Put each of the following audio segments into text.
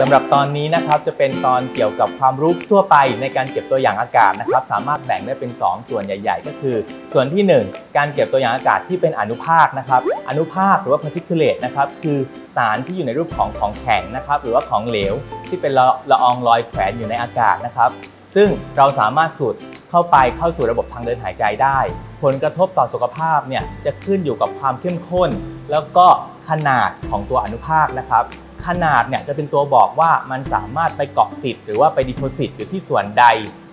สำหรับตอนนี้นะครับจะเป็นตอนเกี่ยวกับความรู้ทั่วไปในการเก็บตัวอย่างอากาศนะครับ สามารถแบ่งได้เป็น 2 ส่วนใหญ่ ๆ ก็คือ ส่วนที่ 1 การเก็บตัวอย่างอากาศที่เป็นอนุภาคนะครับ อนุภาคหรือว่า particulate นะครับคือสารที่อยู่ในรูปของของแข็งนะครับหรือว่าของเหลว ที่เป็นละละอองลอยแขวนอยู่ในอากาศนะครับ ซึ่งเราสามารถสูดเข้าไปเข้าสู่ระบบทางเดินหายใจได้ ผลกระทบต่อสุขภาพเนี่ยจะขึ้นอยู่กับความเข้มข้น แล้วก็ขนาดของตัวอนุภาคนะครับ ขนาดเนี่ยจะเป็นตัวบอกว่ามันสามารถไปเกาะติด หรือว่าไปดิโพซิตอยู่ที่ส่วนใด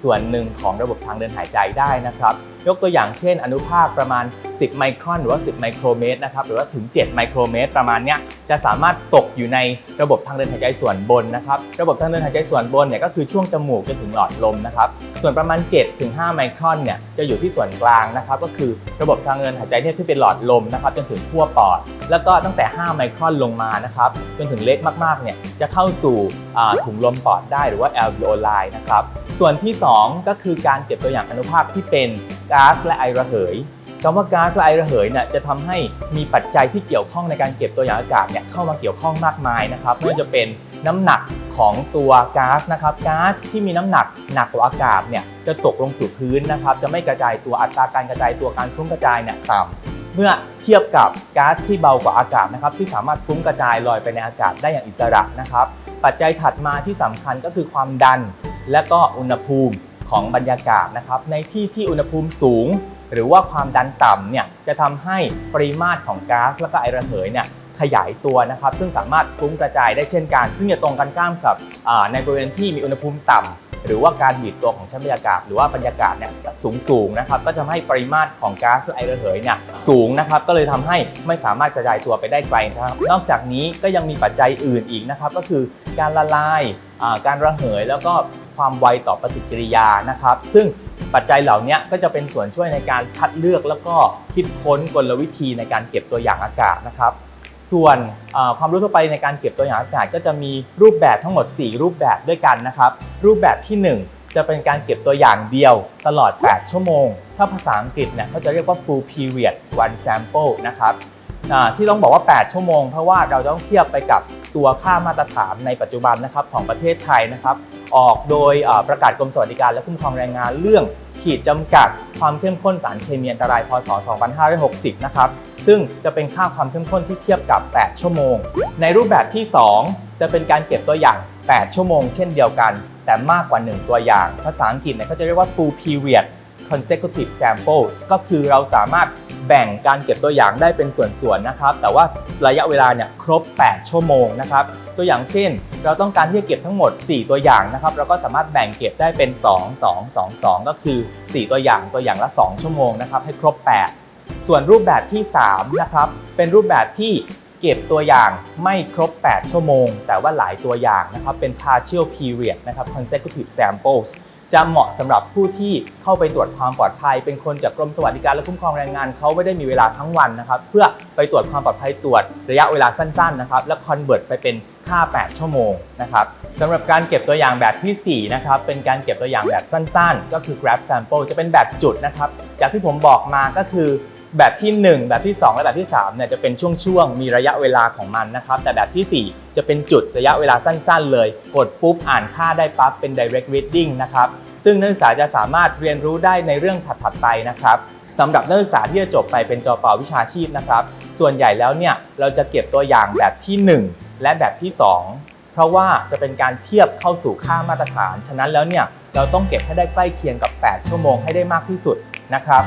ส่วนหนึ่งของระบบทางเดินหายใจได้นะครับ ยกตัวอย่างเช่น อนุภาคประมาณ 10 ไมครอน หรือว่า 10 ไมโครเมตรนะครับหรือว่าถึง 7 ไมโครเมตร ประมาณเนี้ยจะสามารถตกอยู่ในระบบทางเดินหายใจส่วนบนนะครับระบบทางเดินหายใจส่วนบนเนี่ยก็คือช่วงจมูกจนถึงหลอดลมนะครับส่วนประมาณ 7-5 ไมครอนเนี่ยจะอยู่ที่ส่วนกลางนะครับก็คือระบบทางเดินหายใจเนี่ยที่เป็นหลอดลมนะครับจนถึงขั้วปอด แล้วก็ตั้งแต่ 5 ไมครอนลงมานะครับจนถึงเล็กมากๆเนี่ยจะเข้าสู่ถุงลมปอดได้หรือว่า alveoli นะครับ ส่วนที่ 2 ก็คือการเก็บตัวอย่างอนุภาคที่เป็นก๊าซและไอระเหยคำว่าก๊าซและไอระเหยเนี่ยจะทำให้มีปัจจัยที่เกี่ยวข้องในการเก็บตัวอย่างอากาศเนี่ยเข้ามาเกี่ยวข้องมากมายนะครับไม่ว่าจะเป็นน้ำหนักของตัวก๊าซนะครับก๊าซที่มีน้ำหนักหนักกว่าอากาศเนี่ยจะตกลงสู่พื้นนะครับจะไม่กระจายตัวอัตราการกระจายตัวการฟุ้งกระจายเนี่ยต่ำเมื่อเทียบกับก๊าซที่เบากว่าอากาศนะครับที่สามารถฟุ้งกระจายลอยไปในอากาศได้อย่างอิสระนะครับปัจจัยถัดมาที่สำคัญก็คือความดัน และก็อุณหภูมิของบรรยากาศนะครับ ในที่ที่อุณหภูมิสูง หรือว่าความดันต่ำเนี่ยจะทำให้ปริมาตรของก๊าซและก็ไอระเหยเนี่ยขยายตัวนะครับ ซึ่งสามารถฟุ้งกระจายได้เช่นกัน ซึ่งจะตรงกันข้ามกับในบริเวณที่มีอุณหภูมิต่ำหรือว่าการบีบตัวของชั้นบรรยากาศ หรือว่าบรรยากาศเนี่ยสูงสูงนะครับ ก็จะทำให้ปริมาตรของก๊าซไอระเหยเนี่ยสูงนะครับ ก็เลยทำให้ไม่สามารถกระจายตัวไปได้ไกลนะครับ นอกจากนี้ก็ยังมีปัจจัยอื่นอีกนะครับ ก็คือการละลายการระเหยแล้วก็ ความไวต่อปฏิกิริยานะครับ ซึ่งปัจจัยเหล่านี้ก็จะเป็นส่วนช่วยในการคัดเลือกแล้วก็คิดค้นกลวิธีในการเก็บตัวอย่างอากาศนะครับ ส่วนความรู้ทั่วไปในการเก็บตัวอย่างอากาศ ก็จะมีรูปแบบทั้งหมด 4 รูปแบบด้วยกันนะครับ รูปแบบที่ 1 จะเป็นการเก็บตัวอย่างเดียวตลอด 8 ชั่วโมง ถ้าภาษาอังกฤษเนี่ยเขาจะเรียกว่า full period one sample นะครับ ที่ต้องบอกว่า 8 ชั่วโมง เพราะว่าเราต้องเทียบไปกับตัวค่ามาตรฐานในปัจจุบันนะครับของประเทศไทยนะครับ ออกโดยประกาศกรมสวัสดิการและคุ้มครองแรงงานเรื่องขีดจำกัดความเข้มข้นสารเคมีอันตรายพศ 2560 นะครับ ซึ่งจะเป็นค่าความเข้มข้นที่เทียบกับ 8 ชั่วโมง ในรูปแบบที่ 2 จะเป็นการเก็บตัวอย่าง 8 ชั่วโมง เช่นเดียวกัน แต่มากกว่า 1 ตัวอย่าง ภาษาอังกฤษเนี่ยเขาจะเรียกว่า full period consecutive samples ก็คือเราสามารถแบ่งการเก็บตัวอย่างได้เป็นส่วนๆนะครับ แต่ว่าระยะเวลาเนี่ยครบ 8 ชั่วโมงนะครับ ตัวอย่างเช่น เราต้องการที่จะเก็บทั้งหมด 4 ตัวอย่างนะครับ เราก็สามารถแบ่งเก็บได้เป็น 2 2 2 2 ก็คือ 4 ตัวอย่างตัวอย่างละ 2 ชั่วโมงนะครับให้ครบ 8 ส่วนรูปแบบที่ 3 นะครับ เป็นรูปแบบที่ เก็บตัวอย่างไม่ครบ 8 ชั่วโมง แต่ว่าหลายตัวอย่างนะครับเป็น partial period นะครับ consecutive samples จะเหมาะสำหรับผู้ที่เข้าไปตรวจความปลอดภัย เป็นคนจากกรมสวัสดิการและคุ้มครองแรงงานเขาไม่ได้มีเวลาทั้งวันนะครับ เพื่อไปตรวจความปลอดภัยตรวจระยะเวลาสั้นๆนะครับ แล้ว convert ไปเป็นค่า 8 ชั่วโมงนะครับสำหรับการเก็บตัวอย่างแบบที่ 4 นะครับ เป็นการเก็บตัวอย่างแบบสั้นๆ ก็คือ grab sample จะเป็นแบบจุดนะครับ จากที่ผมบอกมาก็คือ แบบที่ 1 แบบที่ 2 และแบบที่3เนี่ยจะเป็นช่วงๆ มีระยะเวลาของมันนะครับ แต่แบบทีสี่ 4 จะเป็นจุดระยะเวลาสั้นๆ เลย กดปุ๊บอ่านค่าได้ปั๊บเป็น direct reading นะครับ ซึ่งนักศึกษาจะสามารถเรียนรู้ได้ในเรื่องถัดๆไปนะครับสำหรับนักศึกษาที่จะจบไปเป็นจอเป่าวิชาชีพนะครับ ส่วนใหญ่แล้วเนี่ยเราจะเก็บตัวอย่างแบบที่ 1 และแบบที่ 2 เพราะว่าจะเป็นการเทียบเข้าสู่ค่ามาตรฐาน ฉะนั้นแล้วเนี่ยเราต้องเก็บให้ได้ใกล้เคียงกับ 8 ชั่วโมงให้ได้มากที่สุดนะครับ